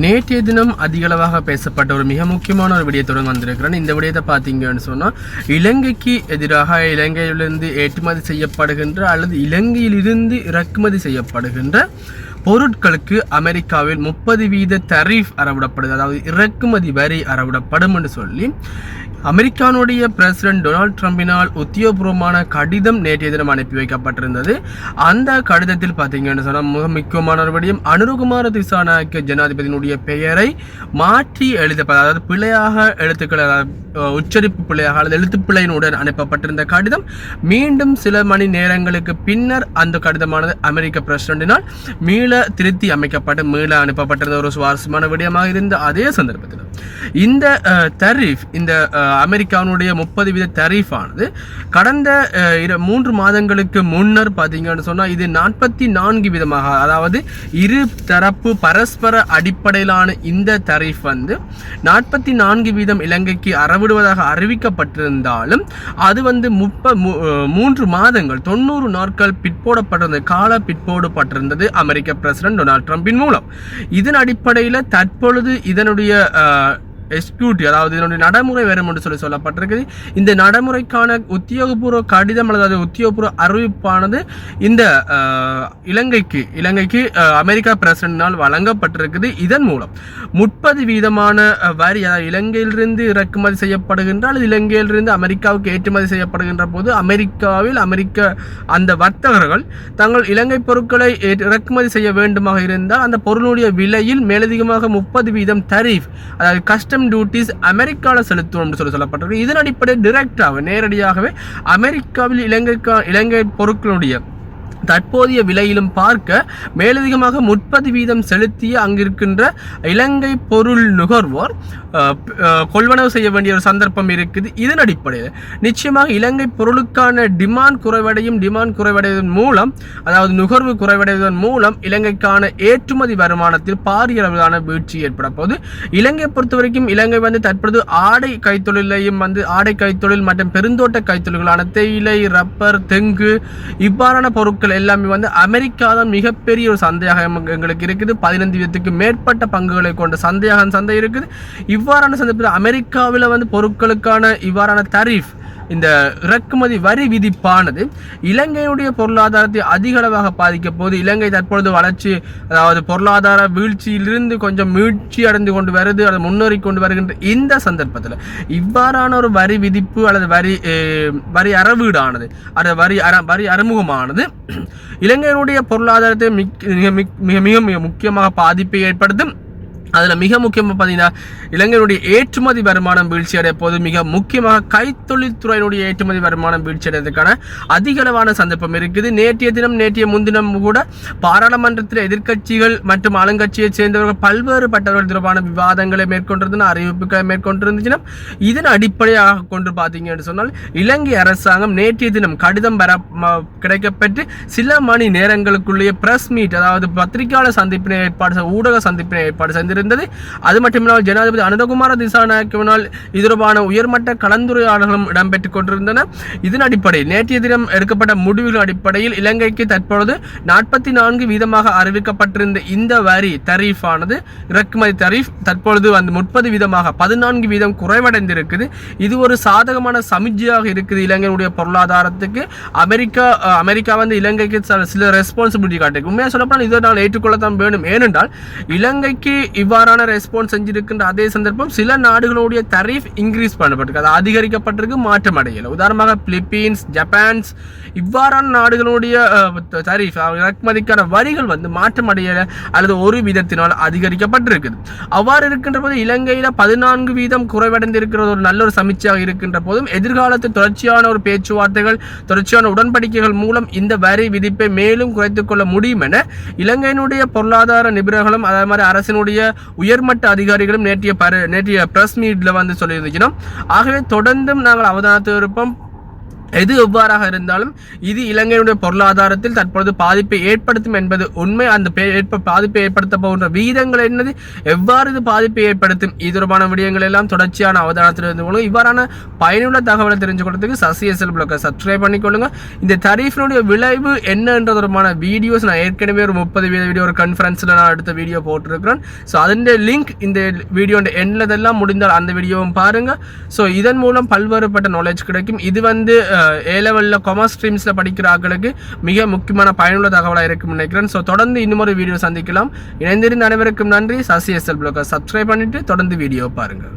நேற்றைய தினம் அதிகளவாக பேசப்பட்ட ஒரு மிக முக்கியமான ஒரு விடயத்துடன் வந்திருக்கிறேன் இந்த விடயத்தை பார்த்தீங்கன்னு சொன்னால் இலங்கைக்கு எதிராக இலங்கையிலிருந்து ஏற்றுமதி செய்யப்படுகின்ற அல்லது இலங்கையிலிருந்து இறக்குமதி செய்யப்படுகின்ற பொருட்களுக்கு அமெரிக்காவில் முப்பது வீத தரீஃப் அறவிடப்படுது. அதாவது இறக்குமதி வரி அறவிடப்படும் என்று சொல்லி அமெரிக்கானுடைய பிரசிடென்ட் டொனால்ட் ட்ரம்பினால் உத்தியோகபூர்வமான கடிதம் நேற்றைய தினம் அனுப்பி வைக்கப்பட்டிருந்தது. அந்த கடிதத்தில் பார்த்தீங்கன்னு சொன்னால் மிக முக்கியமான ஒரு விடயம் அனுருகுமார திசாநாயக்க ஜனாதிபதியினுடைய பெயரை மாற்றி எழுதப்பட அதாவது பிழையாக எழுத்துக்கள் அதாவது, உச்சரிப்பு பிழையாக அல்லது எழுத்து அனுப்பப்பட்டிருந்த கடிதம் மீண்டும் சில மணி நேரங்களுக்கு பின்னர் அந்த கடிதமானது அமெரிக்க பிரசிடண்டினால் மீள திருத்தி அமைக்கப்பட்டு மீள அனுப்பப்பட்டிருந்த ஒரு சுவாரஸ்யமான விடயமாக இருந்த அதே சந்தர்ப்பத்தில் இந்த தரீஃப் இந்த அமெரிக்காவினுடைய முப்பது வீத தரீஃப் ஆனது கடந்த மூன்று மாதங்களுக்கு முன்னர் பார்த்தீங்கன்னு சொன்னால் இது நாற்பத்தி நான்கு விதமாக அதாவது இரு தரப்பு பரஸ்பர அடிப்படையிலான இந்த தரீஃப் வந்து நாற்பத்தி நான்கு வீதம் இலங்கைக்கு விடுவதாக அறிவிக்கப்பட்டிருந்தாலும் அது வந்து முப்ப மூன்று மாதங்கள் தொண்ணூறு நாட்கள் பிற்போடப்பட்டிருந்த கால பிற்போடப்பட்டிருந்தது அமெரிக்க பிரசிடென்ட் டொனால்ட் ட்ரம்பின் மூலம். இதன் அடிப்படையில் தற்பொழுது இதனுடைய எக்ஸிக்யூட்டிவ் அதாவது இதனுடைய நடைமுறை வரும் என்று சொல்லி சொல்லப்பட்டிருக்குது. இந்த நடைமுறைக்கான உத்தியோகபூர்வ கடிதம் அல்லது உத்தியோகபூர்வ அறிவிப்பானது இந்த இலங்கைக்கு இலங்கைக்கு அமெரிக்கா பிரசிடென்டினால் வழங்கப்பட்டிருக்குது. இதன் மூலம் முப்பது வீதமான வரி அதாவது இலங்கையிலிருந்து இறக்குமதி செய்யப்படுகின்ற அல்லது இலங்கையிலிருந்து அமெரிக்காவுக்கு ஏற்றுமதி செய்யப்படுகின்ற போது அமெரிக்காவில் அமெரிக்க அந்த வர்த்தகர்கள் தங்கள் இலங்கை பொருட்களை ஏற்று- இறக்குமதி செய்ய வேண்டுமாக இருந்தால் அந்த பொருளுடைய விலையில் மேலதிகமாக முப்பது வீதம் தரீஃப் அதாவது கஸ்டம் டியூட்டிஸ் அமெரிக்காவில் செலுத்தும் என்று சொல்லி சொல்லப்பட்டிருக்கு. இதன் அடிப்படையில் டிரெக்டாக நேரடியாகவே அமெரிக்காவில் இலங்கைக்கா இலங்கை பொருட்களுடைய தற்போதைய விலையிலும் பார்க்க மேலதிகமாக முப்பது வீதம் செலுத்திய அங்கிருக்கின்ற இலங்கை பொருள் நுகர்வோர் கொள்வனவு செய்ய வேண்டிய ஒரு சந்தர்ப்பம் இருக்குது. இதன் அடிப்படையில் நிச்சயமாக இலங்கை பொருளுக்கான டிமாண்ட் குறைவடையும் டிமாண்ட் குறைவடைவதன் மூலம் அதாவது நுகர்வு குறைவடைவதன் மூலம் இலங்கைக்கான ஏற்றுமதி வருமானத்தில் பாரிய அளவிலான வீழ்ச்சி ஏற்பட போது இலங்கை பொறுத்த வரைக்கும் இலங்கை வந்து தற்பொழுது ஆடை கைத்தொழிலையும் வந்து ஆடை கைத்தொழில் மற்றும் பெருந்தோட்ட கைத்தொழில்களான தேயிலை ரப்பர் தெங்கு இவ்வாறான பொருட்கள் எல்லாமே வந்து அமெரிக்கா தான் மிகப்பெரிய ஒரு சந்தையாக எங்களுக்கு இருக்குது. பதினைந்து வீதத்துக்கு மேற்பட்ட பங்குகளை கொண்ட சந்தையாக சந்தை இருக்குது. இவ்வாறான சந்தை அமெரிக்காவில் வந்து பொருட்களுக்கான இவ்வாறான தரீஃப் இந்த இறக்குமதி வரி விதிப்பானது இலங்கையுடைய பொருளாதாரத்தை அதிக அளவாக பாதிக்க போது இலங்கை தற்பொழுது வளர்ச்சி அதாவது பொருளாதார வீழ்ச்சியிலிருந்து கொஞ்சம் மீழ்ச்சி அடைந்து கொண்டு வருது அதை முன்னேறி கொண்டு வருகின்ற இந்த சந்தர்ப்பத்தில் இவ்வாறான ஒரு வரி விதிப்பு அல்லது வரி வரி அறவீடானது அல்லது வரி அற வரி அறிமுகமானது இலங்கையினுடைய பொருளாதாரத்தை மிக்- மிக மிக மிக மிக மிக முக்கியமாக பாதிப்பை ஏற்படுத்தும் அதில் மிக முக்கியமாக பார்த்தீங்கன்னா இலங்கையினுடைய ஏற்றுமதி வருமானம் வீழ்ச்சி அடைய போது மிக முக்கியமாக கைத்தொழில்துறையினுடைய ஏற்றுமதி வருமானம் வீழ்ச்சி அடைவதற்கான அதிகளவான சந்தர்ப்பம் இருக்குது. நேற்றைய தினம் நேற்றைய முன்தினம் கூட பாராளுமன்றத்தில் எதிர்க்கட்சிகள் மற்றும் ஆளுங்கட்சியை சேர்ந்தவர்கள் பல்வேறுபட்டவர்கள் தொடர்பான விவாதங்களை மேற்கொண்டிருந்தன அறிவிப்புகளை மேற்கொண்டிருந்துச்சுன்னா இதன் அடிப்படையாக கொண்டு பார்த்தீங்கன்னு சொன்னால் இலங்கை அரசாங்கம் நேற்றைய தினம் கடிதம் பெற கிடைக்கப்பெற்று சில மணி நேரங்களுக்குள்ளேயே பிரஸ் மீட் அதாவது பத்திரிகையாளர் சந்திப்பினை ஏற்பாடு ஊடக சந்திப்பினை ஏற்பாடு செய்திருந்தது. அது மட்டுமில்லாமல் ஜனாதிபதி அனுரகுமார திசாநாயக்கவினால் இது தொடர்பான உயர்மட்ட கலந்துரையாடல்களும் இடம்பெற்றுக் கொண்டிருந்தன. இதன் அடிப்படையில் நேற்றைய தினம் எடுக்கப்பட்ட முடிவுகள் அடிப்படையில் இலங்கைக்கு தற்பொழுது நாற்பத்தி நான்கு வீதமாக அறிவிக்கப்பட்டிருந்த இந்த வரி தரீஃப் ஆனது இறக்குமதி தரீஃப் தற்பொழுது வந்து முப்பது வீதமாக பதினான்கு வீதம் குறைவடைந்திருக்குது. இது ஒரு சாதகமான சமிஜையாக இருக்குது இலங்கையினுடைய பொருளாதாரத்துக்கு. அமெரிக்கா அமெரிக்கா வந்து இலங்கைக்கு சில- சில ரெஸ்பான்சிபிலிட்டி காட்டுக்கு உண்மையாக சொல்லப்போனால் இதை நான் ஏற்றுக்கொள்ளத்தான் வேணும் ஏனென்றால் இலங்கைக்கு இவ்வாறான ரெஸ்பான்ஸ் செஞ்சிருக்கின்ற அதே சந்தர்ப்பம் சில நாடுகளுடைய தரீஃப் இன்க்ரீஸ் பண்ணப்பட்டிருக்கு. அது அதிகரிக்கப்பட்டிருக்கு மாற்றம் அடையலை உதாரணமாக பிலிப்பீன்ஸ் ஜப்பான்ஸ் இவ்வாறான நாடுகளுடைய தரீஃப் இறக்குமதிக்கான வரிகள் வந்து மாற்றம் அடையலை அல்லது ஒரு வீதத்தினால் அதிகரிக்கப்பட்டிருக்குது. அவ்வாறு இருக்கின்ற போது இலங்கையில் பதினான்கு வீதம் குறைவடைந்திருக்கிறது ஒரு நல்ல ஒரு சமீட்சையாக இருக்கின்ற போதும் எதிர்காலத்தில் தொடர்ச்சியான ஒரு பேச்சுவார்த்தைகள் தொடர்ச்சியான உடன்படிக்கைகள் மூலம் இந்த வரி விதிப்பை மேலும் குறைத்துக் கொள்ள முடியும் என இலங்கையினுடைய பொருளாதார நிபுணர்களும் அதே மாதிரி அரசினுடைய உயர்மட்ட அதிகாரிகளும் நேற்றைய பர நேற்றைய பிரஸ் மீட்ல வந்து சொல்லியிருந்துச்சுன்னா ஆகவே தொடர்ந்தும் நாங்கள் அவதானத்தில் இருப்போம் எது எவ்வாறாக இருந்தாலும் இது இலங்கையினுடைய பொருளாதாரத்தில் தற்பொழுது பாதிப்பை ஏற்படுத்தும் என்பது உண்மை. அந்த பே- ஏற்ப பாதிப்பை ஏற்படுத்த போன்ற வீதங்கள் என்னது? எவ்வாறு இது பாதிப்பை ஏற்படுத்தும்? இது தொடர்பான விடயங்கள் எல்லாம் தொடர்ச்சியான அவதானத்தில் இருந்து கொள்ளுங்க. இவ்வாறான பயனுள்ள தகவலை தெரிஞ்சு கொள்றதுக்கு சசி எஸ்எல் பிளாக்கை சப்ஸ்கிரைப் பண்ணிக்கொள்ளுங்க இந்த தரீஃபினுடைய விளைவு என்னன்ற தொடர்பான வீடியோஸ் நான் ஏற்கனவே ஒரு முப்பது வீடியோ ஒரு கான்ஃபரன்ஸில் நான் அடுத்த வீடியோ போட்டிருக்கிறேன். ஸோ அதன் லிங்க் இந்த வீடியோட எண்ணிலதெல்லாம் முடிந்தால் அந்த வீடியோவும் பாருங்கள் ஸோ இதன் மூலம் பல்வேறுபட்ட நாலேஜ் கிடைக்கும். இது வந்து ஏ லெவலில் கொமர்ஸ் ஸ்ட்ரீம்ஸில் படிக்கிற ஆட்களுக்கு மிக முக்கியமான பயனுள்ள தகவலாக இருக்கும்னு நினைக்கிறேன். ஸோ தொடர்ந்து இன்னும் ஒரு வீடியோ சந்திக்கலாம். இணைந்திருந்த அனைவருக்கும் நன்றி. சசி எஸ்எல் பிளாக்கை சப்ஸ்கிரைப் பண்ணிட்டு தொடர்ந்து வீடியோ பாருங்கள்